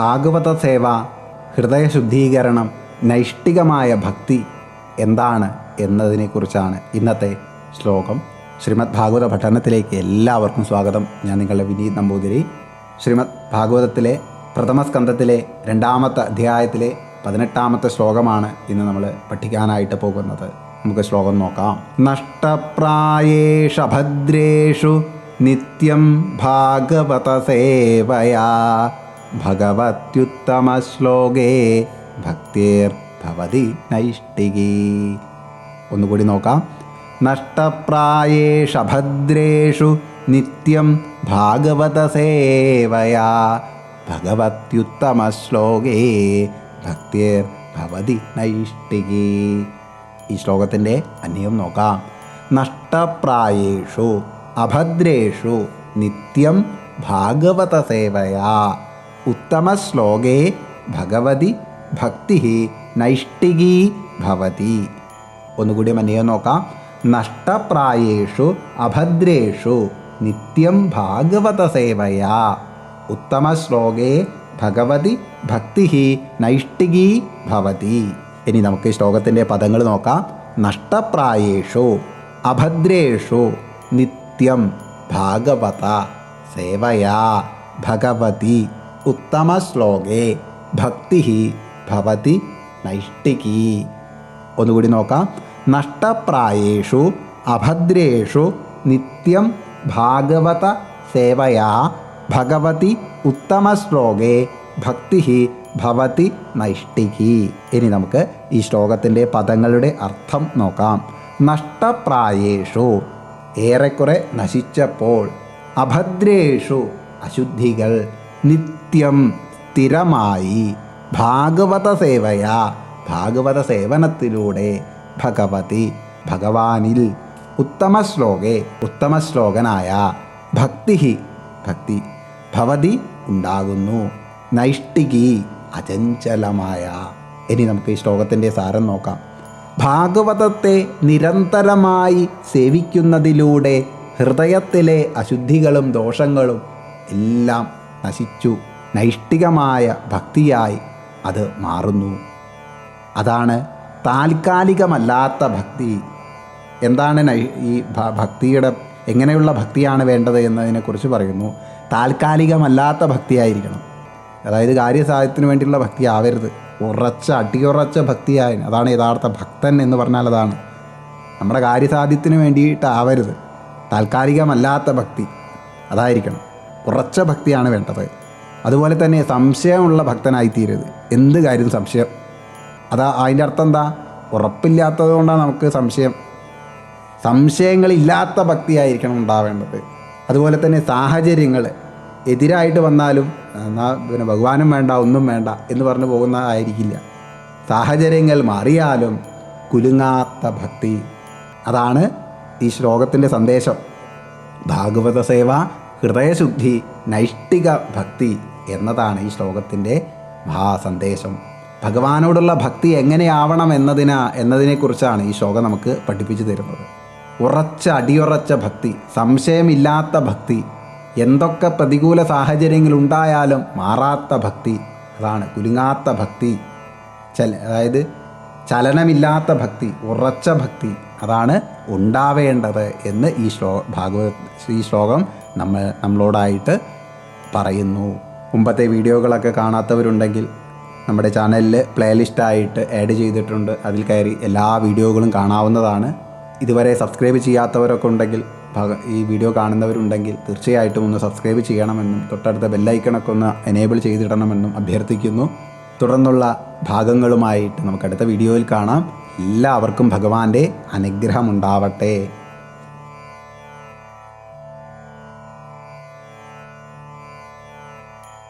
ഭാഗവത സേവ ഹൃദയശുദ്ധീകരണം നൈഷ്ഠികമായ ഭക്തി എന്താണ് എന്നതിനെക്കുറിച്ചാണ് ഇന്നത്തെ ശ്ലോകം. ശ്രീമദ് ഭാഗവത പഠനത്തിലേക്ക് എല്ലാവർക്കും സ്വാഗതം. ഞാൻ നിങ്ങളുടെ വിനീത് നമ്പൂതിരി. ശ്രീമദ് ഭാഗവതത്തിലെ പ്രഥമ സ്കന്ധത്തിലെ രണ്ടാമത്തെ അധ്യായത്തിലെ പതിനെട്ടാമത്തെ ശ്ലോകമാണ് ഇന്ന് നമ്മൾ പഠിക്കാനായിട്ട് പോകുന്നത്. നമുക്ക് ശ്ലോകം നോക്കാം. നഷ്ടപ്രായേഷ ഭദ്രേഷു നിത്യം ഭാഗവത സേവയാ ഭഗവത്യുത്തമ ശ്ലോകേ ഭക്തിർ ഭവതി നൈഷ്ഠികി ഒന്നുകൂടി നോക്കാം. നഷ്ടപ്രായേഷ ഭദ്രേഷു നിത്യം ഭാഗവത സേവയാ. ഭഗവത്യുത്തമ ശ്ലോകേ ഭക്തിർ ഭവതി നൈഷ്ഠികി ഈ ശ്ലോകത്തിന്റെ അന്യം നോക്കാം. നഷ്ടപ്രായേഷു അഭദ്രേഷു നിത്യം ഭാഗവത ശ്ലോകേ ഭഗവതി ഭക്തി നൈഷ്ഠികീ ഭവതി ഒന്നുകൂടി മനയോ നോക്കാം. നഷ്ടപ്രായേഷു അഭദ്രേഷു നിത്യം ഭാഗവത സേവയാ. ഉത്തമ ഭഗവതി ഭക്തി നൈഷ്ഠികീ ഭവതി. ഇനി നമുക്ക് ഈ ശ്ലോകത്തിന്റെ പദങ്ങൾ നോക്കാം. നഷ്ടപ്രായേഷു അഭദ്രേഷു നിത്യം ഭാഗവത സേവയാ ഭഗവതി. ഉത്തമ ശ്ലോകേ ഭക്തി ഭവതി നൈഷ്ടികി. ഒന്നുകൂടി നോക്കാം. നഷ്ടപ്രായേഷു അഭദ്രേഷു നിത്യം ഭാഗവത സേവയാ ഭഗവതി ഉത്തമ ശ്ലോകേ ഭക്തി ഭവതി നൈഷ്ഠികി ഇനി നമുക്ക് ഈ ശ്ലോകത്തിന്റെ പദങ്ങളുടെ അർത്ഥം നോക്കാം. നഷ്ടപ്രായേഷു ഏറെക്കുറെ നശിച്ചപ്പോൾ അഭദ്രേഷു അശുദ്ധികൾ നിത്യം സ്ഥിരമായി ഭാഗവത സേവയാ. ഭാഗവത സേവനത്തിലൂടെ ഭഗവതി ഭഗവാനിൽ ഉത്തമ ശ്ലോകെ ഉത്തമ ശ്ലോകനായ ഭക്തി ഭക്തി ഭവതി ഉണ്ടാകുന്നു. നൈഷ്ടികി അചഞ്ചലമായ. ഇനി നമുക്ക് ഈ ശ്ലോകത്തിന്റെ സാരം നോക്കാം. ഭാഗവതത്തെ നിരന്തരമായി സേവിക്കുന്നതിലൂടെ ഹൃദയത്തിലെ അശുദ്ധികളും ദോഷങ്ങളും എല്ലാം നശിച്ചു. നൈഷ്ഠികമായ ഭക്തിയായി അത് മാറുന്നു. അതാണ് താൽക്കാലികമല്ലാത്ത ഭക്തി. എന്താണ് ഈ ഭക്തിയുടെ എങ്ങനെയുള്ള ഭക്തിയാണ് വേണ്ടത് എന്നതിനെക്കുറിച്ച് പറയുന്നു. താൽക്കാലികമല്ലാത്ത ഭക്തിയായിരിക്കണം. അതായത് കാര്യസാധ്യത്തിന് വേണ്ടിയുള്ള ഭക്തി ആവരുത് ഉറച്ച അടിയുറച്ച ഭക്തിയായ അതാണ് യഥാർത്ഥ ഭക്തൻ എന്ന് പറഞ്ഞാൽ അതാണ്. നമ്മുടെ കാര്യസാധ്യത്തിന് വേണ്ടിയിട്ടാവരുത് താൽക്കാലികമല്ലാത്ത ഭക്തി. അതായിരിക്കണം. ഉറച്ച ഭക്തിയാണ് വേണ്ടത്. അതുപോലെ തന്നെ സംശയമുള്ള ഭക്തനായിത്തീരരുത്. എന്ത് കാര്യം സംശയം? അതാ അതിന്റെ അർത്ഥം എന്താ? ഉറപ്പില്ലാത്തത് കൊണ്ടാണ് നമുക്ക് സംശയം. സംശയങ്ങളില്ലാത്ത ഭക്തിയായിരിക്കണം ഉണ്ടാവേണ്ടത്. അതുപോലെ തന്നെ സാഹചര്യങ്ങൾ എതിരായിട്ട് വന്നാലും എന്നാൽ പിന്നെ ഭഗവാനും വേണ്ട ഒന്നും വേണ്ട എന്ന് പറഞ്ഞു പോകുന്നതായിരിക്കില്ല സാഹചര്യങ്ങൾ മാറിയാലും കുലുങ്ങാത്ത ഭക്തി. അതാണ് ഈ ശ്ലോകത്തിന്റെ സന്ദേശം. ഭാഗവത സേവ ഹൃദയശുദ്ധി നൈഷ്ഠിക ഭക്തി എന്നതാണ് ഈ ശ്ലോകത്തിന്റെ സന്ദേശം ഭഗവാനോടുള്ള ഭക്തി എങ്ങനെയാവണം എന്നതിനാ എന്നതിനെക്കുറിച്ചാണ് ഈ ശ്ലോകം നമുക്ക് പഠിപ്പിച്ചു തരുന്നത്. ഉറച്ച അടിയുറച്ച ഭക്തി സംശയമില്ലാത്ത ഭക്തി എന്തൊക്കെ പ്രതികൂല സാഹചര്യങ്ങളുണ്ടായാലും മാറാത്ത ഭക്തി അതാണ് കുലുങ്ങാത്ത ഭക്തി ചല അതായത് ചലനമില്ലാത്ത ഭക്തി ഉറച്ച ഭക്തി അതാണ് ഉണ്ടാവേണ്ടത് എന്ന് ഈ ശ്ലോ ഭാഗവത ഈ ശ്ലോകം നമ്മൾ നമ്മളോടായിട്ട് പറയുന്നു. മുമ്പത്തെ വീഡിയോകളൊക്കെ കാണാത്തവരുണ്ടെങ്കിൽ നമ്മുടെ ചാനലിൽ പ്ലേലിസ്റ്റായിട്ട് ആഡ് ചെയ്തിട്ടുണ്ട്. അതിൽ കയറി എല്ലാ വീഡിയോകളും കാണാവുന്നതാണ്. ഇതുവരെ സബ്സ്ക്രൈബ് ചെയ്യാത്തവരൊക്കെ ഉണ്ടെങ്കിൽ ഈ വീഡിയോ കാണുന്നവരുണ്ടെങ്കിൽ തീർച്ചയായിട്ടും ഒന്ന് സബ്സ്ക്രൈബ് ചെയ്യണമെന്നും തൊട്ടടുത്ത ബെല്ലൈക്കണൊക്കെ ഒന്ന് എനേബിൾ ചെയ്തിടണമെന്നും അഭ്യർത്ഥിക്കുന്നു. തുടർന്നുള്ള ഭാഗങ്ങളുമായിട്ട് നമുക്ക് അടുത്ത വീഡിയോയിൽ കാണാം. എല്ലാവർക്കും ഭഗവാന്റെ അനുഗ്രഹം ഉണ്ടാവട്ടെ